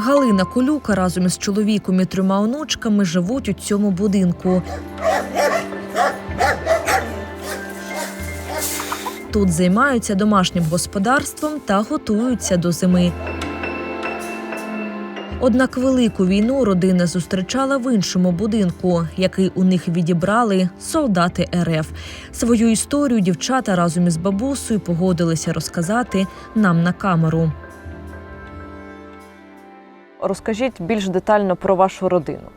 Галина Колюка разом із чоловіком і трьома онучками живуть у цьому будинку. Тут займаються домашнім господарством та готуються до зими. Однак велику війну родина зустрічала в іншому будинку, який у них відібрали солдати РФ. Свою історію дівчата разом із бабусею погодилися розказати нам на камеру. Розкажіть більш детально про вашу родину.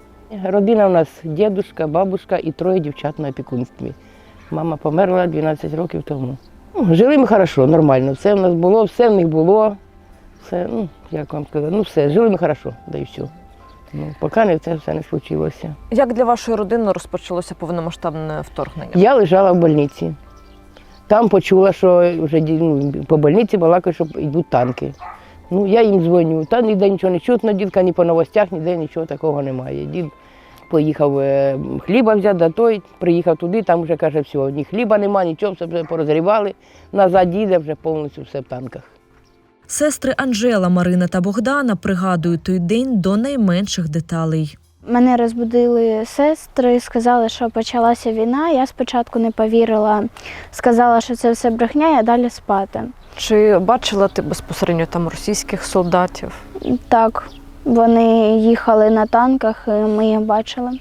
Родина у нас дідусь, бабушка і троє дівчат на опікунстві. Мама померла 12 років тому. Ну, жили ми хорошо, нормально. Все в нас було, все в них було. Все, ну, як вам сказати, ну все, жили ми хорошо, да і все. Ну, поки не це все не случилося. Як для вашої родини розпочалося повномасштабне вторгнення? Я лежала в больниці. Там почула, що вже ну, по больниці балакають, що йдуть танки. Ну, я їм дзвоню, та ніде нічого не чутно, дідка ні по новостях, ніде нічого такого немає. Дід поїхав е, хліба взяти, да той приїхав туди, там вже каже, все, ні хліба нема, нічого, все вже порозрівали. Назад їде вже повністю все в танках. Сестри Анжела, Марина та Богдана пригадують той день до найменших деталей. Мене розбудили сестри, сказали, що почалася війна. Я спочатку не повірила, сказала, що це все брехня, я далі спати. Чи бачила ти безпосередньо там російських солдатів? Так, вони їхали на танках, і ми їх бачили.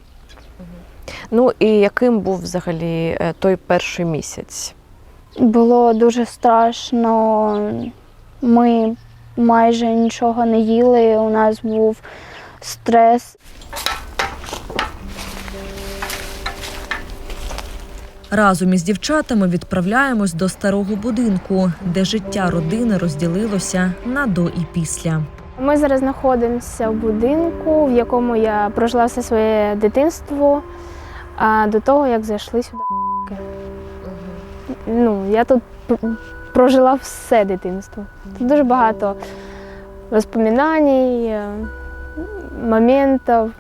Ну і яким був взагалі е, той перший місяць? Було дуже страшно. Ми майже нічого не їли. У нас був стрес. Разом із дівчатами відправляємось до старого будинку, де життя родини розділилося на до і після. Ми зараз знаходимося в будинку, в якому я прожила все своє дитинство а, до того, як зайшли сюди. Ну, я тут прожила все дитинство. Тут дуже багато розпоминань, е, моментів,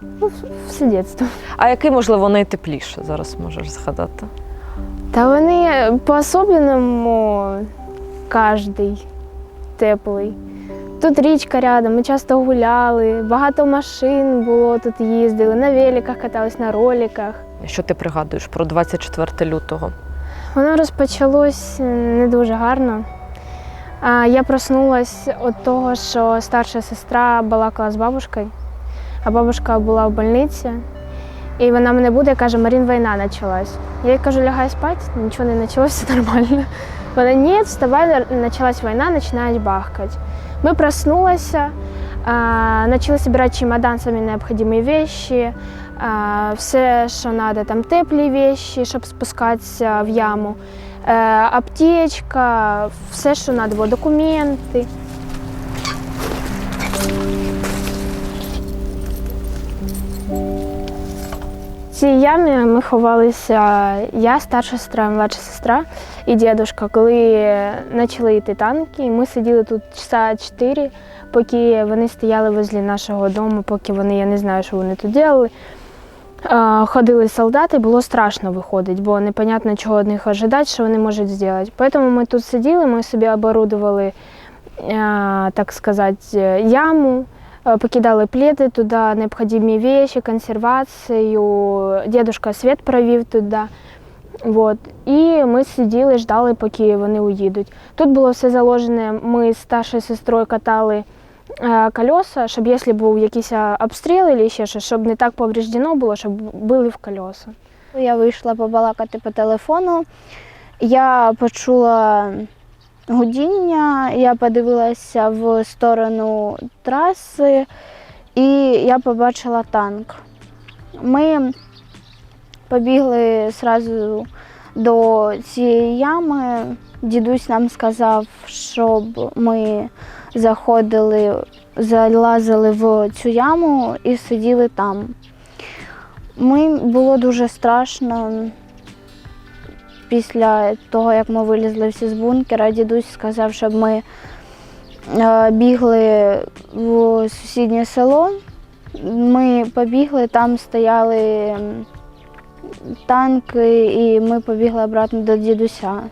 ну, все дитинство. А який, можливо, найтепліше зараз можеш згадати? Та вони по-особливому кожний теплий. Тут річка рядом, ми часто гуляли, багато машин було тут їздили, на великах катались, на роликах. Що ти пригадуєш про 24 лютого? Воно розпочалось не дуже гарно. Я проснулась від того, що старша сестра балакала з бабушкою, а бабушка була в больниці. І вона мене буде каже, Марін, війна почалась. Я їй кажу, лягай спати, нічого не почалося, нормально. Вона ні, вставай, почалась війна, починають бахкати. Ми проснулися, почали збирати чемодан, самі необхідні речі, все, що треба, там теплі речі, щоб спускатися в яму, е, аптечка, все, що треба документи. Цій ямі ми ховалися я, старша сестра, младша сестра і дідусь. Коли почали йти танки, ми сиділи тут часа 4, поки вони стояли возле нашого дому, поки вони, я не знаю, що вони тут робили. Ходили солдати, було страшно виходити, бо непонятно, чого від них ожидати, що вони можуть зробити. Тому ми тут сиділи, ми собі оборудували, так сказати, яму, покидали пледи туди, необхідні речі, консервацію. Дідусь світ провів туди. Вот. І ми сиділи, ждали, поки вони уїдуть. Тут було все заложене. Ми з старшою сестрою катали е, колеса, щоб якщо був якийсь обстріл або ще щось, щоб не так повреждено було, щоб били в колеса. Я вийшла побалакати по телефону. Я почула гудіння, я подивилася в сторону траси і я побачила танк. Ми побігли одразу до цієї ями. Дідусь нам сказав, щоб ми заходили, залазили в цю яму і сиділи там. Ми було дуже страшно. Після того, як ми вилізли всі з бункера, дідусь сказав, щоб ми е, бігли в сусіднє село. Ми побігли, там стояли танки, і ми побігли обратно до дідуся.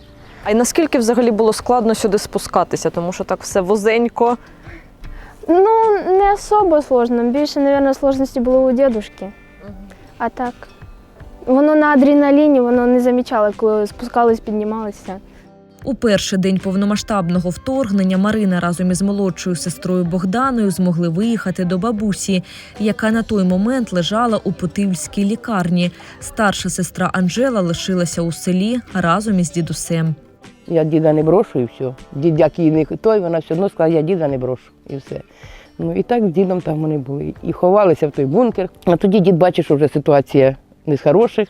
А й наскільки взагалі було складно сюди спускатися, тому що так все вузенько. Ну, не особо сложно. Більше, мабуть, сложності було у дідушки. А так. Воно на адреналіні, воно не замічало, коли спускались, піднімалися. У перший день повномасштабного вторгнення Марина разом із молодшою сестрою Богданою змогли виїхати до бабусі, яка на той момент лежала у Путивльській лікарні. Старша сестра Анжела лишилася у селі разом із дідусем. Я діда не брошу і все. Дід, як її не той, вона все одно сказала, я діда не брошу і все. Ну і так з дідом там вони були. І ховалися в той бункер. А тоді дід бачить, що вже ситуація не з хороших.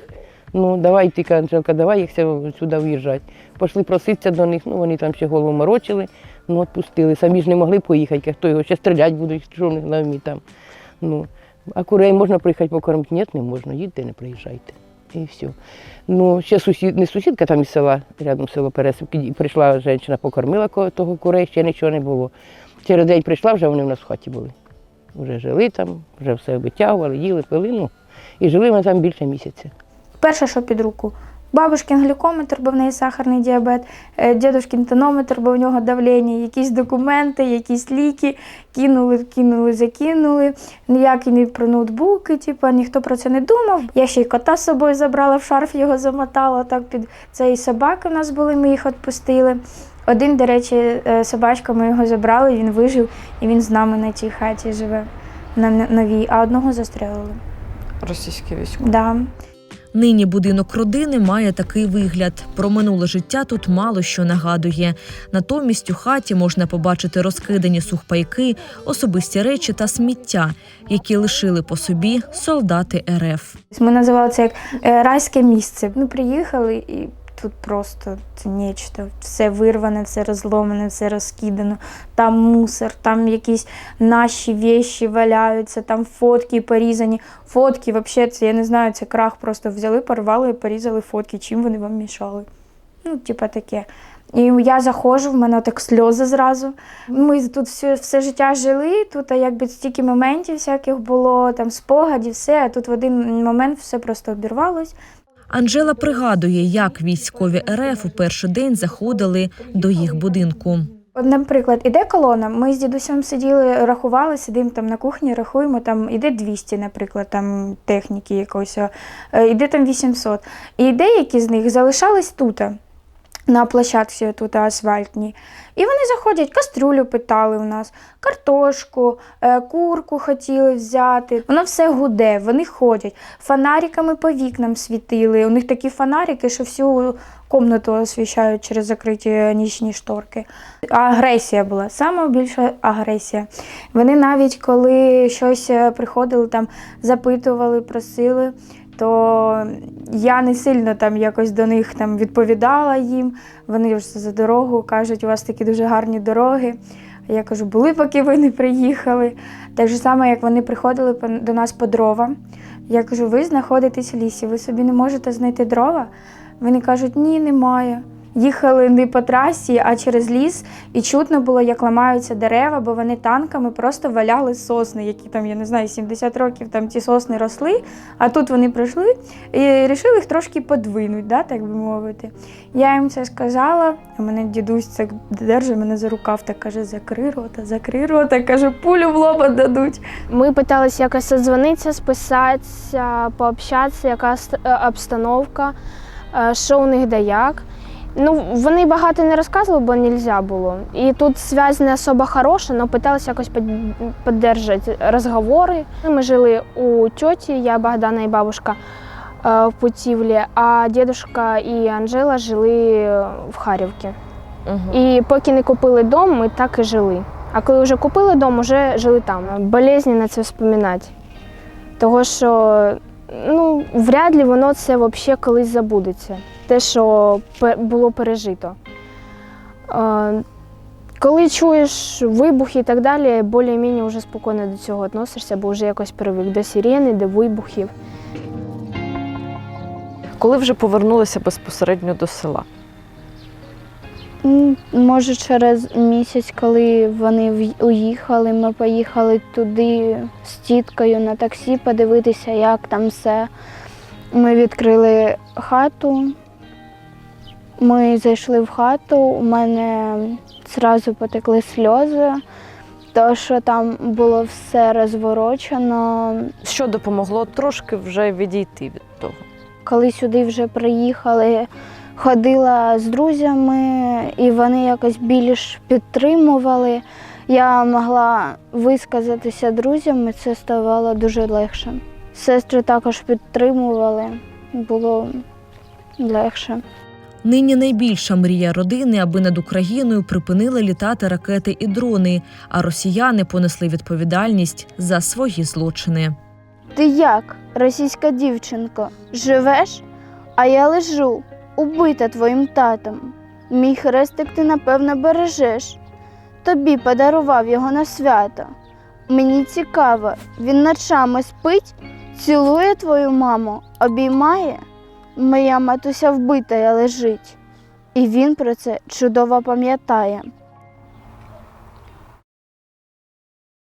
Ну, давай каже, Анжелка, давай їх сюди в'їжджати. Пішли проситися до них, ну вони там ще голову морочили, ну відпустили. Самі ж не могли поїхати, хто його ще стріляти будуть, що в на умі там. Ну, а курей можна приїхати покормити? Ні, не можна, їдьте, не приїжджайте. І все. Ну, ще сусід, не сусідка там із села, рядом село Пересипки, прийшла жінка, покормила того курей, ще нічого не було. Через день прийшла, вже вони в нас в хаті були. Вже жили там, вже все витягували, їли, пили. Ну, і жили ми там більше місяця. Перше, що під руку. Бабушкин глюкометр, бо в неї сахарний діабет, е, дідушкин тонометр, бо в нього давлення, якісь документи, якісь ліки, кинули, кинули, закинули. Ніякі не про ноутбуки, типу, ніхто про це не думав. Я ще й кота з собою забрала в шарф, його замотала так під це і собаки в нас були, ми їх відпустили. Один, до речі, е, собачка, ми його забрали, він вижив, і він з нами на тій хаті живе на новій, а одного застрелили. Російські військові. Да. Нині будинок родини має такий вигляд. Про минуле життя тут мало що нагадує. Натомість у хаті можна побачити розкидані сухпайки, особисті речі та сміття, які лишили по собі солдати РФ. Ми називали це як е, райське місце. Ми приїхали і тут просто це нечто. Все вирване, все розломане, все розкидано. Там мусор, там якісь наші вещі валяються, там фотки порізані. Фотки, взагалі, це я не знаю, це крах просто взяли, порвали і порізали фотки. Чим вони вам мішали? Ну, типа таке. І я заходжу, в мене так сльози зразу. Ми тут все, все життя жили, тут якби стільки моментів всяких було, там спогадів, все, а тут в один момент все просто обірвалось. Анжела пригадує, як військові РФ у перший день заходили до їх будинку. Наприклад, іде колона, ми з дідусем сиділи, рахували, сидимо там на кухні, рахуємо, там іде 200, наприклад, там техніки якоїсь, е, іде там 800. І деякі з них залишались тут, на площадці тут асфальтній. І вони заходять, кастрюлю питали у нас, картошку, е, курку хотіли взяти. Воно все гуде, вони ходять. Фонариками по вікнам світили. У них такі фонарики, що всю комнату освіщають через закриті нічні шторки. Агресія була, саме більша агресія. Вони навіть коли щось е, приходили, там запитували, просили, то я не сильно там якось до них там відповідала їм. Вони ж за дорогу кажуть, у вас такі дуже гарні дороги. А Я кажу, були, поки ви не приїхали. Так же само, як вони приходили до нас по дрова. Я кажу, ви знаходитесь в лісі, ви собі не можете знайти дрова. Вони кажуть, ні, немає. Їхали не по трасі, а через ліс, і чутно було, як ламаються дерева, бо вони танками просто валяли сосни, які там, я не знаю, 70 років там ці сосни росли. А тут вони прийшли і вирішили їх трошки подвинути, да, так би мовити. Я їм це сказала, а мене дідусь так держить мене за рукав та каже: закрий рота, закрий рота, каже, пулю в лоба дадуть. Ми питалися якось созвонитися, списатися, пообщатися, яка е, обстановка, е, що у них да як. Ну, вони багато не розказували, бо не можна було. І тут зв'язь не особо хороша, але питалися якось підтримати розговори. Ми жили у тьоті, я Богдана і бабушка е, в Путівлі, а дідушка і Анжела жили в Харівці. І поки не купили дом, ми так і жили. А коли вже купили дом, вже жили там. Болезненно це вспоминати. Того, що ну, вряд ли воно це взагалі колись забудеться. Те, що було пережито. Коли чуєш вибухи і так далі, більш-менш вже спокійно до цього відносишся, бо вже якось привик до сирени, до вибухів. Коли вже повернулися безпосередньо до села? Може, через місяць, коли вони уїхали, ми поїхали туди з тіткою на таксі подивитися, як там все. Ми відкрили хату. Ми зайшли в хату, у мене зразу потекли сльози, то що там було все розворочено. Що допомогло трошки вже відійти від того? Коли сюди вже приїхали, ходила з друзями, і вони якось більш підтримували. Я могла висказатися друзям, і це ставало дуже легше. Сестри також підтримували, було легше. Нині найбільша мрія родини, аби над Україною припинили літати ракети і дрони, а росіяни понесли відповідальність за свої злочини. Ти як, російська дівчинко, живеш? А я лежу, убита твоїм татом. Мій хрестик ти, напевно, бережеш. Тобі подарував його на свято. Мені цікаво, він ночами спить, цілує твою маму, обіймає. Моя матуся вбита лежить. І він про це чудово пам'ятає.